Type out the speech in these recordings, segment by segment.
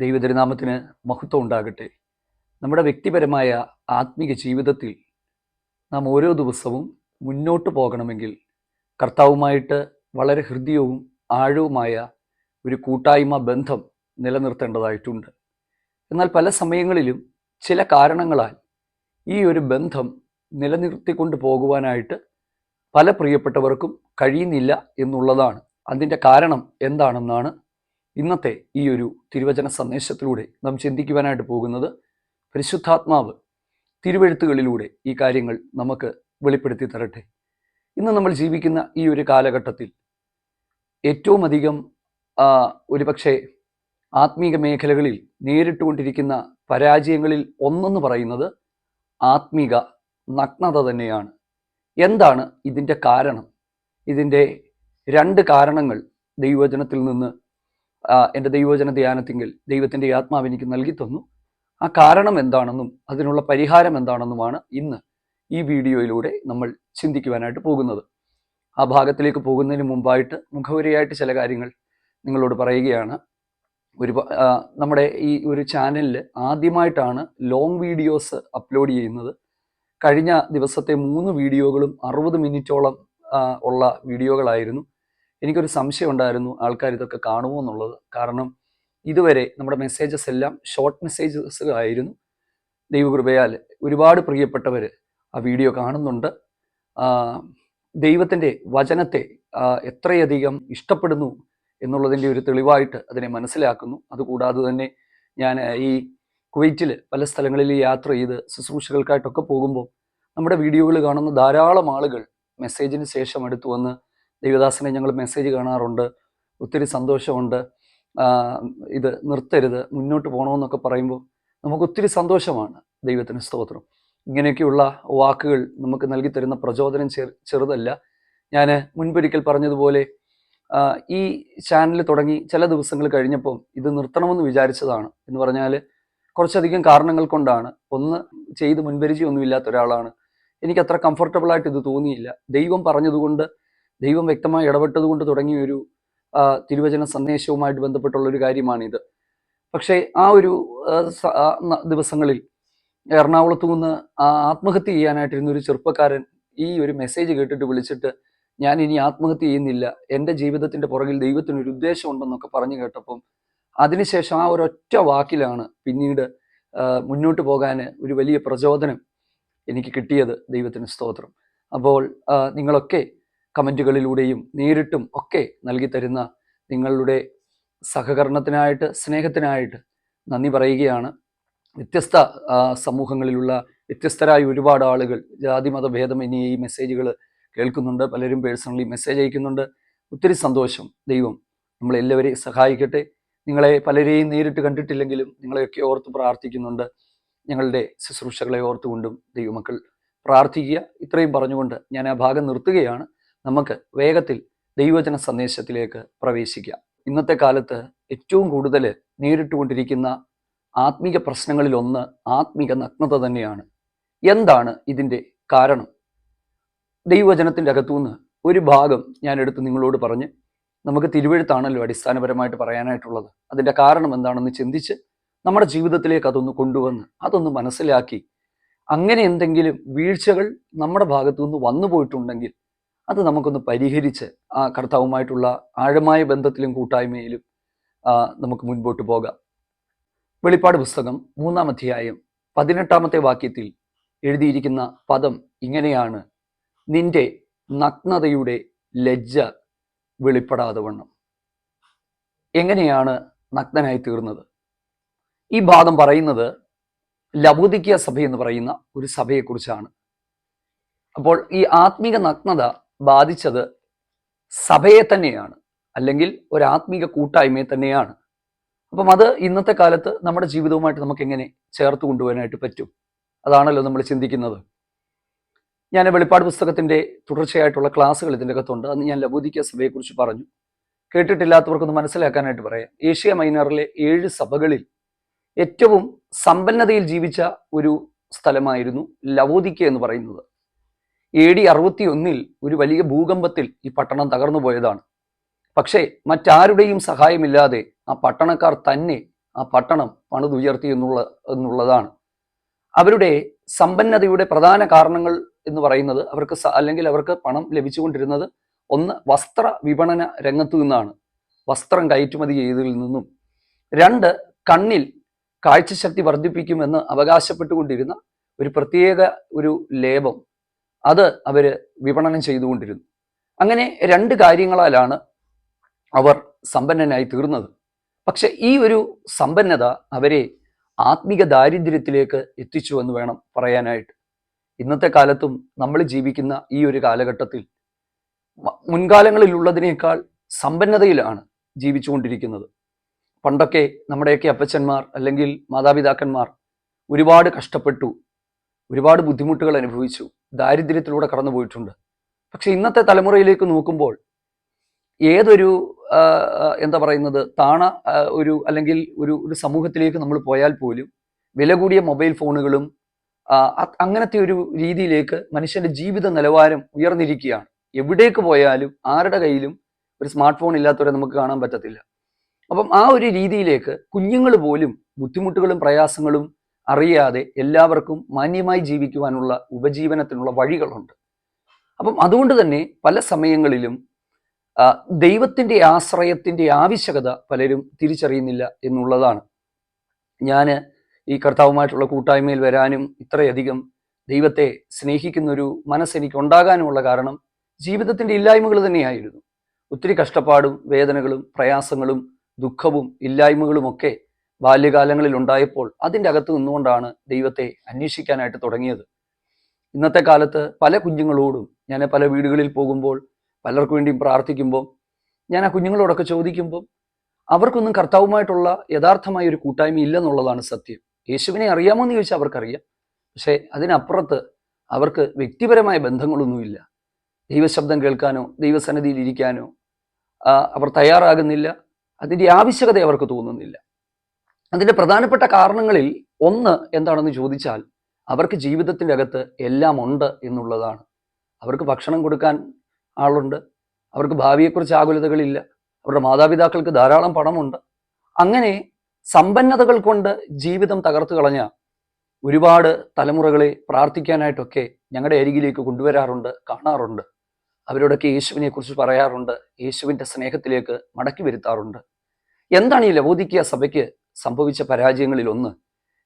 ദൈവതിരുനാമത്തിന് മഹത്വം ഉണ്ടാകട്ടെ. നമ്മുടെ വ്യക്തിപരമായ ആത്മീക ജീവിതത്തിൽ നാം ഓരോ ദിവസവും മുന്നോട്ട് പോകണമെങ്കിൽ കർത്താവുമായിട്ട് വളരെ ഹൃദ്യവും ആഴവുമായ ഒരു കൂട്ടായ്മ ബന്ധം നിലനിർത്തേണ്ടതായിട്ടുണ്ട്. എന്നാൽ പല സമയങ്ങളിലും ചില കാരണങ്ങളാൽ ഈ ഒരു ബന്ധം നിലനിർത്തിക്കൊണ്ട് പോകുവാനായിട്ട് പല പ്രിയപ്പെട്ടവർക്കും കഴിയുന്നില്ല എന്നുള്ളതാണ്. അതിന്റെ കാരണം എന്താണെന്നാണ് ഇന്നത്തെ ഈ ഒരു തിരുവചന സന്ദേശത്തിലൂടെ നാം ചിന്തിക്കുവാനായിട്ട് പോകുന്നത് പരിശുദ്ധാത്മാവ് തിരുവെഴുത്തുകളിലൂടെ ഈ കാര്യങ്ങൾ നമുക്ക് വെളിപ്പെടുത്തി തരട്ടെ. ഇന്ന് നമ്മൾ ജീവിക്കുന്ന ഈ ഒരു കാലഘട്ടത്തിൽ ഏറ്റവും അധികം ഒരുപക്ഷെ ആത്മീക മേഖലകളിൽ നേരിട്ടുകൊണ്ടിരിക്കുന്ന പരാജയങ്ങളിൽ ഒന്നെന്ന് പറയുന്നത് ആത്മീക നഗ്നത തന്നെയാണ്. എന്താണ് ഇതിന്റെ കാരണം? ഇതിന്റെ രണ്ട് കാരണങ്ങൾ ദൈവവചനത്തിൽ നിന്ന് എന്റെ ദൈവജന ധ്യാനത്തിങ്കിൽ ദൈവത്തിന്റെ ആത്മാവ് എനിക്ക് നൽകി തന്നു. ആ കാരണം എന്താണെന്നും അതിനുള്ള പരിഹാരം എന്താണെന്നുമാണ് ഇന്ന് ഈ വീഡിയോയിലൂടെ നമ്മൾ ചിന്തിക്കുവാനായിട്ട് പോകുന്നത്. ആ ഭാഗത്തിലേക്ക് പോകുന്നതിന് മുമ്പായിട്ട് മുഖവരിയായിട്ട് ചില കാര്യങ്ങൾ നിങ്ങളോട് പറയുകയാണ്. ഒരു നമ്മുടെ ഈ ഒരു ചാനലിൽ ആദ്യമായിട്ടാണ് ലോങ് വീഡിയോസ് അപ്ലോഡ് ചെയ്യുന്നത്. കഴിഞ്ഞ ദിവസത്തെ മൂന്ന് വീഡിയോകളും അറുപത് മിനിറ്റോളം ഉള്ള വീഡിയോകളായിരുന്നു. എനിക്കൊരു സംശയം ഉണ്ടായിരുന്നു ആൾക്കാർ ഇതൊക്കെ കാണുമോ എന്നുള്ളത്. കാരണം ഇതുവരെ നമ്മുടെ മെസ്സേജസ് എല്ലാം ഷോർട്ട് മെസ്സേജസ് ആയിരുന്നു. ദൈവകൃപയാൽ ഒരുപാട് പ്രിയപ്പെട്ടവർ ആ വീഡിയോ കാണുന്നുണ്ട്. ദൈവത്തിന്റെ വചനത്തെ എത്രയധികം ഇഷ്ടപ്പെടുന്നു എന്നുള്ളതിന്റെ ഒരു തെളിവായിട്ട് അതിനെ മനസ്സിലാക്കുന്നു. അതുകൂടാതെ തന്നെ ഞാൻ ഈ കുവൈറ്റിൽ പല സ്ഥലങ്ങളിൽ യാത്ര ചെയ്ത് ശുശ്രൂഷകൾക്കായിട്ടൊക്കെ പോകുമ്പോൾ നമ്മുടെ വീഡിയോകൾ കാണുന്ന ധാരാളം ആളുകൾ മെസ്സേജിന് ശേഷം എടുത്തു വന്ന് ദൈവദാസനെ ഞങ്ങൾ മെസ്സേജ് കാണാറുണ്ട്. ഒത്തിരി സന്തോഷമുണ്ട്. ഇത് നിർത്തരുത് മുന്നോട്ട് പോകണമെന്നൊക്കെ പറയുമ്പോൾ നമുക്ക് ഒത്തിരി സന്തോഷമാണ് ദൈവത്തിന് സ്തോത്രം. ഇങ്ങനെയൊക്കെയുള്ള വാക്കുകൾ നമുക്ക് നൽകി തരുന്ന പ്രചോദനം ചെറു ചെറുതല്ല. ഞാൻ മുൻപൊരിക്കൽ പറഞ്ഞതുപോലെ ഈ ചാനൽ തുടങ്ങി ചില ദിവസങ്ങൾ കഴിഞ്ഞപ്പോൾ ഇത് നിർത്തണമെന്ന് വിചാരിച്ചതാണ്. എന്ന് പറഞ്ഞാൽ കുറച്ചധികം കാരണങ്ങൾ കൊണ്ടാണ്. ഒന്ന് ചെയ്ത് മുൻപരിചയൊന്നുമില്ലാത്ത ഒരാളാണ്. എനിക്ക് അത്ര കംഫർട്ടബിൾ ആയിട്ട് ഇത് തോന്നിയില്ല. ദൈവം പറഞ്ഞതുകൊണ്ട് ദൈവം വ്യക്തമായി ഇടപെട്ടതുകൊണ്ട് തുടങ്ങിയ ഒരു തിരുവചന സന്ദേശവുമായിട്ട് ബന്ധപ്പെട്ടുള്ള ഒരു കാര്യമാണിത്. പക്ഷേ ആ ഒരു ദിവസങ്ങളിൽ എറണാകുളത്തു നിന്ന് ആത്മഹത്യ ചെയ്യാനായിട്ടിരുന്ന ഒരു ചെറുപ്പക്കാരൻ ഈ ഒരു മെസ്സേജ് കേട്ടിട്ട് വിളിച്ചിട്ട് ഞാൻ ഇനി ആത്മഹത്യ ചെയ്യുന്നില്ല എന്റെ ജീവിതത്തിന്റെ പുറകിൽ ദൈവത്തിന് ഒരു ഉദ്ദേശം ഉണ്ടെന്നൊക്കെ പറഞ്ഞു കേട്ടപ്പം അതിനുശേഷം ആ ഒരൊറ്റ വാക്കിലാണ് പിന്നീട് മുന്നോട്ട് പോകാൻ ഒരു വലിയ പ്രചോദനം എനിക്ക് കിട്ടിയത് ദൈവത്തിന് സ്തോത്രം. അപ്പോൾ നിങ്ങളൊക്കെ കമന്റുകളിലൂടെയും നേരിട്ടും ഒക്കെ നൽകി തരുന്ന നിങ്ങളുടെ സഹകരണത്തിനായിട്ട് സ്നേഹത്തിനായിട്ട് നന്ദി പറയുകയാണ്. വ്യത്യസ്ത സമൂഹങ്ങളിലുള്ള വ്യത്യസ്തരായ ഒരുപാട് ആളുകൾ ജാതി മതഭേദം എന്നീ ഈ മെസ്സേജുകൾ കേൾക്കുന്നുണ്ട്. പലരും പേഴ്സണലി മെസ്സേജ് അയക്കുന്നുണ്ട്. ഒത്തിരി സന്തോഷം. ദൈവം നമ്മളെല്ലാവരെയും സഹായിക്കട്ടെ. നിങ്ങളെ പലരെയും നേരിട്ട് കണ്ടിട്ടില്ലെങ്കിലും നിങ്ങളെയൊക്കെ ഓർത്ത് പ്രാർത്ഥിക്കുന്നുണ്ട്. ഞങ്ങളുടെ ശുശ്രൂഷകളെ ഓർത്തുകൊണ്ടും ദൈവമക്കൾ പ്രാർത്ഥിക്കുക. ഇത്രയും പറഞ്ഞുകൊണ്ട് ഞാൻ ആ ഭാഗം നിർത്തുകയാണ്. നമുക്ക് വേഗത്തിൽ ദൈവജന സന്ദേശത്തിലേക്ക് പ്രവേശിക്കാം. ഇന്നത്തെ കാലത്ത് ഏറ്റവും കൂടുതൽ നേരിട്ടുകൊണ്ടിരിക്കുന്ന ആത്മീക പ്രശ്നങ്ങളിലൊന്ന് ആത്മീക നഗ്നത തന്നെയാണ്. എന്താണ് ഇതിന്റെ കാരണം? ദൈവവചനത്തിന്റെ അകത്തുനിന്ന് ഒരു ഭാഗം ഞാൻ എടുത്ത് നിങ്ങളോട് പറഞ്ഞ് നമുക്ക് തിരുവഴുത്താണല്ലോ അടിസ്ഥാനപരമായിട്ട് പറയാനായിട്ടുള്ളത്. അതിന്റെ കാരണം എന്താണെന്ന് ചിന്തിച്ച് നമ്മുടെ ജീവിതത്തിലേക്ക് അതൊന്ന് കൊണ്ടുവന്ന് അതൊന്ന് മനസ്സിലാക്കി. അങ്ങനെ എന്തെങ്കിലും വീഴ്ചകൾ നമ്മുടെ ഭാഗത്തു നിന്ന് വന്നു പോയിട്ടുണ്ടെങ്കിൽ അത് നമുക്കൊന്ന് പരിഹരിച്ച് ആ കർത്താവുമായിട്ടുള്ള ആഴമായ ബന്ധത്തിലും കൂട്ടായ്മയിലും നമുക്ക് മുൻപോട്ട് പോകാം. വെളിപ്പാട് പുസ്തകം മൂന്നാം അധ്യായം പതിനെട്ടാമത്തെ വാക്യത്തിൽ എഴുതിയിരിക്കുന്ന പദം ഇങ്ങനെയാണ്. നിന്റെ നഗ്നതയുടെ ലജ്ജ വെളിപ്പെടാതെ വണ്ണം. എങ്ങനെയാണ് നഗ്നനായി തീർന്നത്? ഈ ഭാഗം പറയുന്നത് ലബോദിക്കിയ സഭ എന്ന് പറയുന്ന ഒരു സഭയെക്കുറിച്ചാണ്. അപ്പോൾ ഈ ആത്മീക നഗ്നത ബാധിച്ചത് സഭയെ തന്നെയാണ്. അല്ലെങ്കിൽ ഒരു ആത്മീക കൂട്ടായ്മയെ തന്നെയാണ്. അപ്പം അത് ഇന്നത്തെ കാലത്ത് നമ്മുടെ ജീവിതവുമായിട്ട് നമുക്ക് എങ്ങനെ ചേർത്ത് കൊണ്ടുപോകാനായിട്ട് പറ്റും? അതാണല്ലോ നമ്മൾ ചിന്തിക്കുന്നത്. ഞാൻ വെളിപ്പാട് പുസ്തകത്തിന്റെ തുടർച്ചയായിട്ടുള്ള ക്ലാസ്സുകൾ ഇതിന്റെ അകത്തുണ്ട് അന്ന് ഞാൻ ലബോദിക്ക സഭയെക്കുറിച്ച് പറഞ്ഞു. കേട്ടിട്ടില്ലാത്തവർക്കൊന്ന് മനസ്സിലാക്കാനായിട്ട് പറയാം. ഏഷ്യ മൈനറിലെ ഏഴ് സഭകളിൽ ഏറ്റവും സമ്പന്നതയിൽ ജീവിച്ച ഒരു സ്ഥലമായിരുന്നു ലവോദിക്ക എന്ന് പറയുന്നത്. എ ഡി അറുപത്തി ഒന്നിൽ ഒരു വലിയ ഭൂകമ്പത്തിൽ ഈ പട്ടണം തകർന്നു പോയതാണ്. പക്ഷേ മറ്റാരുടെയും സഹായമില്ലാതെ ആ പട്ടണക്കാർ തന്നെ ആ പട്ടണം പണിതുയർത്തി എന്നുള്ള എന്നുള്ളതാണ്. അവരുടെ സമ്പന്നതയുടെ പ്രധാന കാരണങ്ങൾ എന്ന് പറയുന്നത് അവർക്ക് അല്ലെങ്കിൽ അവർക്ക് പണം ലഭിച്ചുകൊണ്ടിരുന്നത് ഒന്ന് വസ്ത്ര വിപണന രംഗത്തു നിന്നാണ്. വസ്ത്രം കയറ്റുമതി ചെയ്തതിൽ നിന്നും. രണ്ട് കണ്ണിൽ കാഴ്ചശക്തി വർദ്ധിപ്പിക്കുമെന്ന് അവകാശപ്പെട്ടുകൊണ്ടിരുന്ന ഒരു പ്രത്യേക ഒരു ലേപം അത് അവർ വിപണനം ചെയ്തുകൊണ്ടിരുന്നു. അങ്ങനെ രണ്ട് കാര്യങ്ങളാലാണ് അവർ സമ്പന്നനായി തീർന്നത്. പക്ഷെ ഈ ഒരു സമ്പന്നത അവരെ ആത്മീക ദാരിദ്ര്യത്തിലേക്ക് എത്തിച്ചു എന്ന് വേണം പറയാനായിട്ട്. ഇന്നത്തെ കാലത്തും നമ്മൾ ജീവിക്കുന്ന ഈ ഒരു കാലഘട്ടത്തിൽ മുൻകാലങ്ങളിലുള്ളതിനേക്കാൾ സമ്പന്നതയിലാണ് ജീവിച്ചുകൊണ്ടിരിക്കുന്നത്. പണ്ടൊക്കെ നമ്മുടെയൊക്കെ അപ്പച്ചന്മാർ അല്ലെങ്കിൽ മാതാപിതാക്കന്മാർ ഒരുപാട് കഷ്ടപ്പെട്ടു. ഒരുപാട് ബുദ്ധിമുട്ടുകൾ അനുഭവിച്ചു. ദാരിദ്ര്യത്തിലൂടെ കടന്നു പോയിട്ടുണ്ട്. പക്ഷെ ഇന്നത്തെ തലമുറയിലേക്ക് നോക്കുമ്പോൾ ഏതൊരു എന്താ പറയുന്നത് താണ ഒരു അല്ലെങ്കിൽ ഒരു ഒരു സമൂഹത്തിലേക്ക് നമ്മൾ പോയാൽ പോലും വില കൂടിയ മൊബൈൽ ഫോണുകളും അങ്ങനത്തെ ഒരു രീതിയിലേക്ക് മനുഷ്യന്റെ ജീവിത നിലവാരം ഉയർന്നിരിക്കുകയാണ്. എവിടേക്ക് പോയാലും ആരുടെ കയ്യിലും ഒരു സ്മാർട്ട് ഫോൺ ഇല്ലാത്തവരെ നമുക്ക് കാണാൻ പറ്റത്തില്ല. അപ്പം ആ ഒരു രീതിയിലേക്ക് കുഞ്ഞുങ്ങൾ പോലും ബുദ്ധിമുട്ടുകളും പ്രയാസങ്ങളും അറിയാതെ എല്ലാവർക്കും മാന്യമായി ജീവിക്കുവാനുള്ള ഉപജീവനത്തിനുള്ള വഴികളുണ്ട്. അപ്പം അതുകൊണ്ട് തന്നെ പല സമയങ്ങളിലും ദൈവത്തിന്റെ ആശ്രയത്തിന്റെ ആവശ്യകത പലരും തിരിച്ചറിയുന്നില്ല എന്നുള്ളതാണ്. ഞാൻ ഈ കർത്താവുമായിട്ടുള്ള കൂട്ടായ്മയിൽ വരാനും ഇത്രയധികം ദൈവത്തെ സ്നേഹിക്കുന്ന ഒരു മനസ്സ് എനിക്ക് ഉണ്ടാകാനുമുള്ള കാരണം ജീവിതത്തിന്റെ ഇല്ലായ്മകൾ തന്നെയായിരുന്നു. ഒത്തിരി കഷ്ടപ്പാടും വേദനകളും പ്രയാസങ്ങളും ദുഃഖവും ഇല്ലായ്മകളും ഒക്കെ ബാല്യകാലങ്ങളിൽ ഉണ്ടായപ്പോൾ അതിന്റെ അകത്ത് നിന്നുകൊണ്ടാണ് ദൈവത്തെ അന്വേഷിക്കാനായിട്ട് തുടങ്ങിയത്. ഇന്നത്തെ കാലത്ത് പല കുഞ്ഞുങ്ങളോടും ഞാൻ പല വീടുകളിൽ പോകുമ്പോൾ പലർക്കു വേണ്ടിയും പ്രാർത്ഥിക്കുമ്പോൾ ഞാൻ ആ കുഞ്ഞുങ്ങളോടൊക്കെ ചോദിക്കുമ്പോൾ അവർക്കൊന്നും കർത്താവുമായിട്ടുള്ള യഥാർത്ഥമായ ഒരു കൂട്ടായ്മ ഇല്ലെന്നുള്ളതാണ് സത്യം. യേശുവിനെ അറിയാമോ എന്ന് ചോദിച്ചാൽ അവർക്കറിയാം. പക്ഷേ അതിനപ്പുറത്ത് അവർക്ക് വ്യക്തിപരമായ ബന്ധങ്ങളൊന്നുമില്ല. ദൈവശബ്ദം കേൾക്കാനോ ദൈവസന്നിധിയിൽ ഇരിക്കാനോ അവർ തയ്യാറാകുന്നില്ല. അതിന്റെ ആവശ്യകത അവർക്ക് തോന്നുന്നില്ല. അതിന്റെ പ്രധാനപ്പെട്ട കാരണങ്ങളിൽ ഒന്ന് എന്താണെന്ന് ചോദിച്ചാൽ അവർക്ക് ജീവിതത്തിന്റെ അകത്ത് എല്ലാം ഉണ്ട് എന്നുള്ളതാണ്. അവർക്ക് ഭക്ഷണം കൊടുക്കാൻ ആളുണ്ട്. അവർക്ക് ഭാവിയെക്കുറിച്ച് ആകുലതകളില്ല. അവരുടെ മാതാപിതാക്കൾക്ക് ധാരാളം പണമുണ്ട്. അങ്ങനെ സമ്പന്നതകൾ കൊണ്ട് ജീവിതം തകർത്തു കളഞ്ഞ ഒരുപാട് തലമുറകളെ പ്രാർത്ഥിക്കാനായിട്ടൊക്കെ ഞങ്ങളുടെ അരികിലേക്ക് കൊണ്ടുവരാറുണ്ട് കാണാറുണ്ട്. അവരോടൊക്കെ യേശുവിനെ കുറിച്ച് പറയാറുണ്ട് യേശുവിന്റെ സ്നേഹത്തിലേക്ക് മടക്കി വരുത്താറുണ്ട്. എന്താണ് ഈ ലവോദിക്കിയ സഭയ്ക്ക് സംഭവിച്ച പരാജയങ്ങളിൽ ഒന്ന്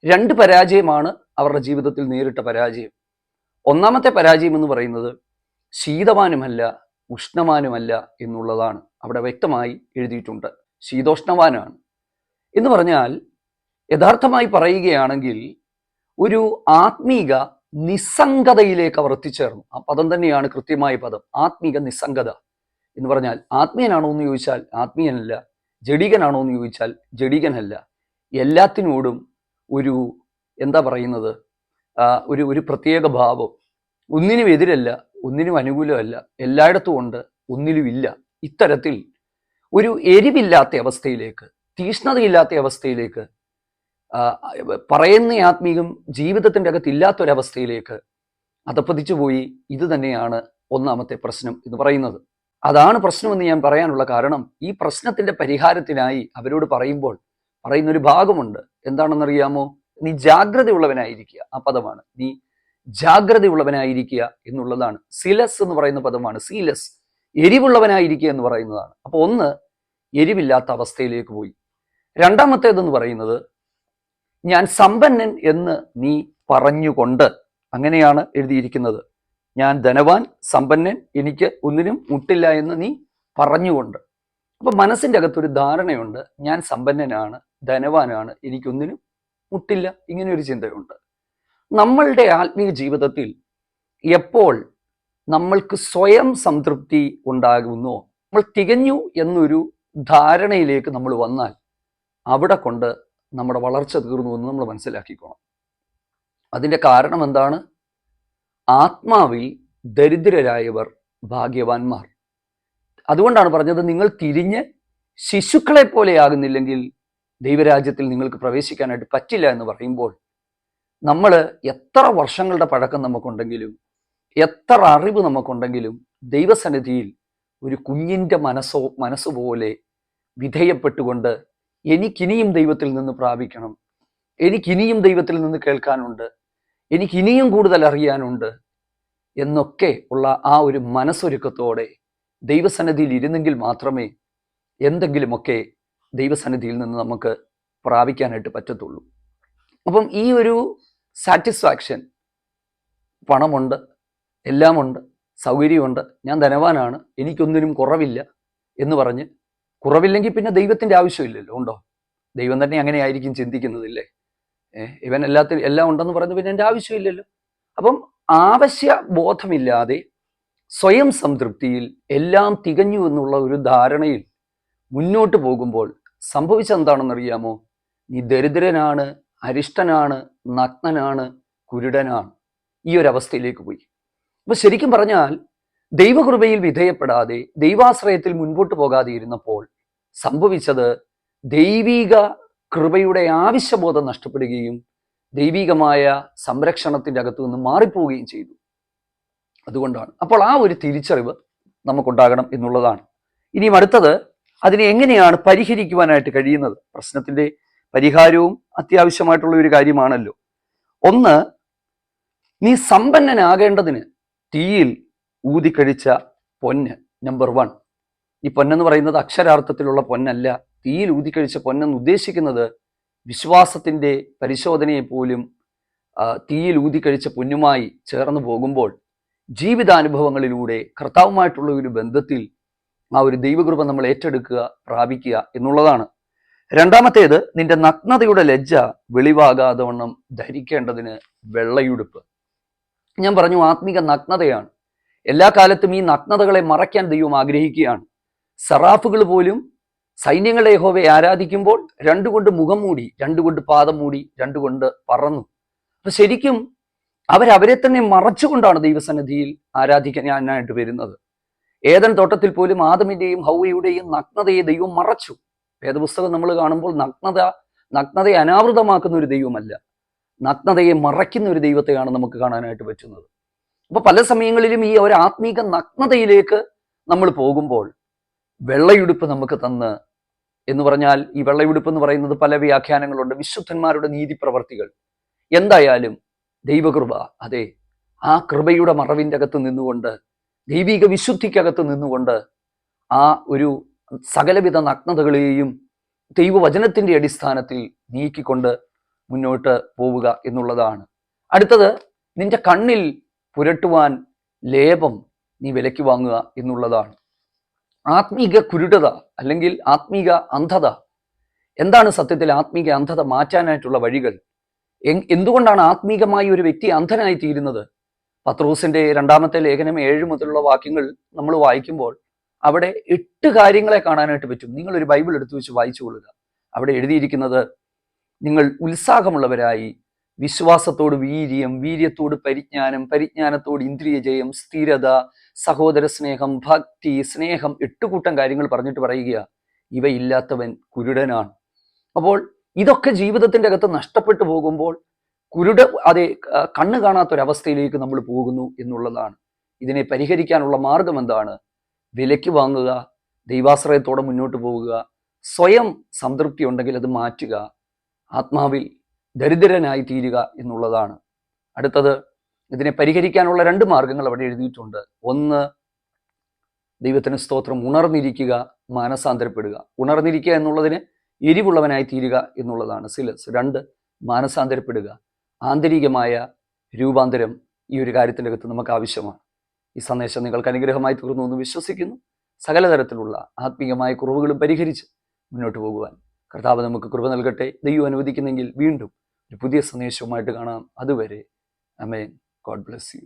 രണ്ട് പരാജയമാണ് അവരുടെ ജീവിതത്തിൽ നേരിട്ട പരാജയം. ഒന്നാമത്തെ പരാജയം എന്ന് പറയുന്നത് ശീതവാനുമല്ല ഉഷ്ണവാനുമല്ല എന്നുള്ളതാണ്. അവിടെ വ്യക്തമായി എഴുതിയിട്ടുണ്ട്. ശീതോഷ്ണവാനാണ്. എന്ന് പറഞ്ഞാൽ യഥാർത്ഥമായി പറയുകയാണെങ്കിൽ ഒരു ആത്മീക നിസ്സംഗതയിലേക്ക് അവർ എത്തിച്ചേർന്നു. ആ പദം തന്നെയാണ് കൃത്യമായ പദം. ആത്മീക നിസ്സംഗത എന്ന് പറഞ്ഞാൽ ആത്മീയനാണോ എന്ന് ചോദിച്ചാൽ ആത്മീയനല്ല ജഡികനാണോ എന്ന് ചോദിച്ചാൽ ജഡികനല്ല. എല്ലാത്തിനോടും ഒരു എന്താ പറയുന്നത് ഒരു ഒരു പ്രത്യേക ഭാവം. ഒന്നിനും എതിരല്ല ഒന്നിനും അനുകൂലമല്ല. എല്ലായിടത്തും ഉണ്ട് ഒന്നിലും ഇല്ല ഇത്തരത്തിൽ ഒരു എരിവില്ലാത്ത അവസ്ഥയിലേക്ക് തീഷ്ണതയില്ലാത്ത അവസ്ഥയിലേക്ക് പറയുന്ന ആത്മീകം ജീവിതത്തിന്റെ അകത്ത് ഇല്ലാത്തൊരവസ്ഥയിലേക്ക് അതപ്പതിച്ചു പോയി. ഇത് തന്നെയാണ് ഒന്നാമത്തെ പ്രശ്നം എന്ന് പറയുന്നത്. അതാണ് പ്രശ്നമെന്ന് ഞാൻ പറയാനുള്ള കാരണം. ഈ പ്രശ്നത്തിന്റെ പരിഹാരത്തിനായി അവരോട് പറയുമ്പോൾ പറയുന്ന ഒരു ഭാഗമുണ്ട്. എന്താണെന്നറിയാമോ? നീ ജാഗ്രതയുള്ളവനായിരിക്കുക ആ പദമാണ്. നീ ജാഗ്രതയുള്ളവനായിരിക്കുക എന്നുള്ളതാണ്. സിലസ് എന്ന് പറയുന്ന പദമാണ്. സീലസ്. എരിവുള്ളവനായിരിക്കുക എന്ന് പറയുന്നതാണ്. അപ്പോൾ ഒന്ന് എരിവില്ലാത്ത അവസ്ഥയിലേക്ക് പോയി. രണ്ടാമത്തേതെന്ന് പറയുന്നത് ഞാൻ സമ്പന്നൻ എന്ന് നീ പറഞ്ഞുകൊണ്ട് അങ്ങനെയാണ് എഴുതിയിരിക്കുന്നത്. ഞാൻ ധനവാൻ സമ്പന്നൻ എനിക്ക് ഒന്നിനും മുട്ടില്ല എന്ന് നീ പറഞ്ഞുകൊണ്ട്. അപ്പൊ മനസ്സിന്റെ അകത്തൊരു ധാരണയുണ്ട്. ഞാൻ സമ്പന്നനാണ്. ധനവാനാണ്. എനിക്കൊന്നിനും മുട്ടില്ല. ഇങ്ങനെ ഒരു ചിന്തയുണ്ട്. നമ്മളുടെ ആത്മീയ ജീവിതത്തിൽ എപ്പോൾ നമ്മൾക്ക് സ്വയം സംതൃപ്തി ഉണ്ടാകുന്നു നമ്മൾ തികഞ്ഞു എന്നൊരു ധാരണയിലേക്ക് നമ്മൾ വന്നാൽ അവിടെ കൊണ്ട് നമ്മുടെ വളർച്ച തീർന്നു എന്ന് നമ്മൾ മനസ്സിലാക്കിക്കോണം. അതിന്റെ കാരണം എന്താണ്? ആത്മാവിൽ ദരിദ്രരായവർ ഭാഗ്യവാന്മാർ. അതുകൊണ്ടാണ് പറഞ്ഞത് നിങ്ങൾ തിരിഞ്ഞ് ശിശുക്കളെ പോലെയാകുന്നില്ലെങ്കിൽ ദൈവരാജ്യത്തിൽ നിങ്ങൾക്ക് പ്രവേശിക്കാനായിട്ട് പറ്റില്ല എന്ന് പറയുമ്പോൾ നമ്മൾ എത്ര വർഷങ്ങളുടെ പഴക്കം നമുക്കുണ്ടെങ്കിലും എത്ര അറിവ് നമുക്കുണ്ടെങ്കിലും ദൈവസന്നിധിയിൽ ഒരു കുഞ്ഞിന്റെ മനസ്സോ മനസ്സുപോലെ വിധേയപ്പെട്ടുകൊണ്ട് എനിക്കിനിയും ദൈവത്തിൽ നിന്ന് പ്രാപിക്കണം എനിക്കിനിയും ദൈവത്തിൽ നിന്ന് കേൾക്കാനുണ്ട് എനിക്കിനിയും കൂടുതൽ അറിയാനുണ്ട് എന്നൊക്കെ ഉള്ള ആ ഒരു മനസ്സൊരുക്കത്തോടെ ദൈവസന്നിധിയിൽ ഇരുന്നെങ്കിൽ മാത്രമേ എന്തെങ്കിലുമൊക്കെ ദൈവസന്നിധിയിൽ നിന്ന് നമുക്ക് പ്രാപിക്കാനായിട്ട് പറ്റത്തുള്ളൂ. അപ്പം ഈ ഒരു സാറ്റിസ്ഫാക്ഷൻ പണമുണ്ട് എല്ലാമുണ്ട് സൗകര്യമുണ്ട് ഞാൻ ധനവാനാണ് എനിക്കൊന്നിനും കുറവില്ല എന്ന് പറഞ്ഞ് കുറവില്ലെങ്കിൽ പിന്നെ ദൈവത്തിന്റെ ആവശ്യമില്ലല്ലോ ഉണ്ടോ? ദൈവം തന്നെ അങ്ങനെ ആയിരിക്കും ചിന്തിക്കുന്നതില്ലേ ഇവൻ എല്ലാത്തിൽ എല്ലാം ഉണ്ടെന്ന് പറയുന്നത് പിന്നെ എന്റെ ആവശ്യമില്ലല്ലോ. അപ്പം ആവശ്യ ബോധമില്ലാതെ സ്വയം സംതൃപ്തിയിൽ എല്ലാം തികഞ്ഞു എന്നുള്ള ഒരു ധാരണയിൽ മുന്നോട്ട് പോകുമ്പോൾ സംഭവിച്ചെന്താണെന്നറിയാമോ? നീ ദരിദ്രനാണ് അരിഷ്ടനാണ് നഗ്നനാണ് കുരുടനാണ്. ഈ ഒരു അവസ്ഥയിലേക്ക് പോയി. അപ്പൊ ശരിക്കും പറഞ്ഞാൽ ദൈവകൃപയിൽ വിധേയപ്പെടാതെ ദൈവാശ്രയത്തിൽ മുൻപോട്ട് പോകാതെ ഇരുന്നപ്പോൾ സംഭവിച്ചത് ദൈവിക കൃപയുടെ ആവശ്യബോധം നഷ്ടപ്പെടുകയും ദൈവികമായ സംരക്ഷണത്തിന്റെ അകത്തു നിന്ന് മാറിപ്പോവുകയും ചെയ്തു. അതുകൊണ്ടാണ്. അപ്പോൾ ആ ഒരു തിരിച്ചറിവ് നമുക്കുണ്ടാകണം എന്നുള്ളതാണ്. ഇനിയും അടുത്തത് അതിനെ എങ്ങനെയാണ് പരിഹരിക്കുവാനായിട്ട് കഴിയുന്നത്? പ്രശ്നത്തിന്റെ പരിഹാരവും അത്യാവശ്യമായിട്ടുള്ള ഒരു കാര്യമാണല്ലോ. ഒന്ന് നീ സമ്പന്നനാകേണ്ടതിന് തീയിൽ ഊതിക്കഴിച്ച പൊന്ന് നമ്പർ വൺ ഈ പൊന്നെന്ന് പറയുന്നത് അക്ഷരാർത്ഥത്തിലുള്ള പൊന്നല്ല. തീയിൽ ഊതിക്കഴിച്ച പൊന്നെന്ന് ഉദ്ദേശിക്കുന്നത് വിശ്വാസത്തിന്റെ പരിശോധനയെ പോലും തീയിൽ ഊതിക്കഴിച്ച പൊന്നുമായി ചേർന്ന് പോകുമ്പോൾ ജീവിതാനുഭവങ്ങളിലൂടെ കർത്താവുമായിട്ടുള്ള ഒരു ബന്ധത്തിൽ ആ ഒരു ദൈവകൃപ നമ്മൾ ഏറ്റെടുക്കുക പ്രാപിക്കുക എന്നുള്ളതാണ്. രണ്ടാമത്തേത് നിന്റെ നഗ്നതയുടെ ലജ്ജ വെളിവാകാതെ വണ്ണം ധരിക്കേണ്ടതിന് വെള്ളയുടുപ്പ്. ഞാൻ പറഞ്ഞു ആത്മീക നഗ്നതയാണ്. എല്ലാ കാലത്തും ഈ നഗ്നതകളെ മറയ്ക്കാൻ ദൈവം ആഗ്രഹിക്കുകയാണ്. സറാഫുകൾ പോലും സൈന്യങ്ങളെ യഹോവയെ ആരാധിക്കുമ്പോൾ രണ്ടുകൊണ്ട് മുഖം മൂടി രണ്ടുകൊണ്ട് പാദം മൂടി രണ്ടുകൊണ്ട് പറന്നു. അപ്പൊ ശരിക്കും അവരവരെ തന്നെ മറച്ചുകൊണ്ടാണ് ദൈവസന്നിധിയിൽ ആരാധിക്കാനായിട്ട് വരുന്നത്. ഏതൻ തോട്ടത്തിൽ പോലും ആദമിന്റെയും ഹൗവയുടെയും നഗ്നതയെ ദൈവം മറച്ചു. വേദപുസ്തകം നമ്മൾ കാണുമ്പോൾ നഗ്നത നഗ്നതയെ അനാവൃതമാക്കുന്ന ഒരു ദൈവമല്ല. നഗ്നതയെ മറയ്ക്കുന്ന ഒരു ദൈവത്തെയാണ് നമുക്ക് കാണാനായിട്ട് പറ്റുന്നത്. അപ്പൊ പല സമയങ്ങളിലും ഈ ഒരു ആത്മീക നഗ്നതയിലേക്ക് നമ്മൾ പോകുമ്പോൾ വെള്ളയുടുപ്പ് നമുക്ക് തന്ന് എന്ന് പറഞ്ഞാൽ ഈ വെള്ളയുടുപ്പ് എന്ന് പറയുന്നത് പല വ്യാഖ്യാനങ്ങളുണ്ട്. വിശുദ്ധന്മാരുടെ നീതി പ്രവർത്തികൾ എന്തായാലും ദൈവകൃപ അതെ ആ കൃപയുടെ മറവിന്റെ അകത്ത് നിന്നുകൊണ്ട് ദൈവിക വിശുദ്ധിക്കകത്ത് നിന്നുകൊണ്ട് ആ ഒരു സകലവിധ നഗ്നതകളെയും ദൈവവചനത്തിന്റെ അടിസ്ഥാനത്തിൽ നീക്കിക്കൊണ്ട് മുന്നോട്ട് പോവുക എന്നുള്ളതാണ്. അടുത്തത് നിന്റെ കണ്ണിൽ പുരട്ടുവാൻ ലേപം നീ വിലയ്ക്ക് വാങ്ങുക എന്നുള്ളതാണ്. ആത്മീക കുരുടത അല്ലെങ്കിൽ ആത്മീക അന്ധത. എന്താണ് സത്യത്തിൽ ആത്മീക അന്ധത മാറ്റാനായിട്ടുള്ള വഴികൾ? എന്തുകൊണ്ടാണ് ആത്മീകമായി ഒരു വ്യക്തി അന്ധനായി തീരുന്നത് പത്രോസിന്റെ രണ്ടാമത്തെ ലേഖനം ഏഴ് മുതലുള്ള വാക്യങ്ങൾ നമ്മൾ വായിക്കുമ്പോൾ അവിടെ എട്ട് കാര്യങ്ങളെ കാണാനായിട്ട് പറ്റും. നിങ്ങൾ ഒരു ബൈബിൾ എടുത്തു വെച്ച് വായിച്ചു കൊള്ളുക. അവിടെ എഴുതിയിരിക്കുന്നത് നിങ്ങൾ ഉത്സാഹമുള്ളവരായി വിശ്വാസത്തോട് വീര്യം വീര്യത്തോട് പരിജ്ഞാനം പരിജ്ഞാനത്തോട് ഇന്ദ്രിയ ജയം സ്ഥിരത സഹോദര സ്നേഹം ഭക്തി സ്നേഹം എട്ട് കൂട്ടം കാര്യങ്ങൾ പറഞ്ഞിട്ട് പറയുക ഇവയില്ലാത്തവൻ കുരുടനാണ്. അപ്പോൾ ഇതൊക്കെ ജീവിതത്തിന്റെ അകത്ത് നഷ്ടപ്പെട്ടു പോകുമ്പോൾ കുരുട അതെ കണ്ണ് കാണാത്തൊരവസ്ഥയിലേക്ക് നമ്മൾ പോകുന്നു എന്നുള്ളതാണ്. ഇതിനെ പരിഹരിക്കാനുള്ള മാർഗം എന്താണ്? വിലയ്ക്ക് വാങ്ങുക ദൈവാശ്രയത്തോടെ മുന്നോട്ട് പോവുക സ്വയം സംതൃപ്തി ഉണ്ടെങ്കിൽ അത് മാറ്റുക ആത്മാവിൽ ദരിദ്രനായി തീരുക എന്നുള്ളതാണ്. അടുത്തത് ഇതിനെ പരിഹരിക്കാനുള്ള രണ്ട് മാർഗങ്ങൾ അവിടെ എഴുതിയിട്ടുണ്ട്. ഒന്ന് ദൈവത്തിന് സ്തോത്രം ഉണർന്നിരിക്കുക മാനസാന്തരപ്പെടുക. ഉണർന്നിരിക്കുക എന്നുള്ളതിന് എരിവുള്ളവനായി തീരുക എന്നുള്ളതാണ്. സിലസ്. രണ്ട് മാനസാന്തരപ്പെടുക. ആന്തരികമായ രൂപാന്തരം ഈ ഒരു കാര്യത്തിന്റെ അകത്ത് നമുക്ക് ആവശ്യമാണ് ഈ സന്ദേശം നിങ്ങൾക്ക് അനുഗ്രഹമായി തീർന്നു എന്ന് വിശ്വസിക്കുന്നു. സകലതരത്തിലുള്ള ആത്മീയമായ കുറവുകളും പരിഹരിച്ച് മുന്നോട്ട് പോകുവാൻ കർത്താവ് നമുക്ക് കൃപ നൽകട്ടെ. ദൈവം അനുവദിക്കുന്നെങ്കിൽ വീണ്ടും ഒരു പുതിയ സന്ദേശവുമായിട്ട് കാണാം. അതുവരെ അമേൻ ഗോഡ് ബ്ലെസ് യു.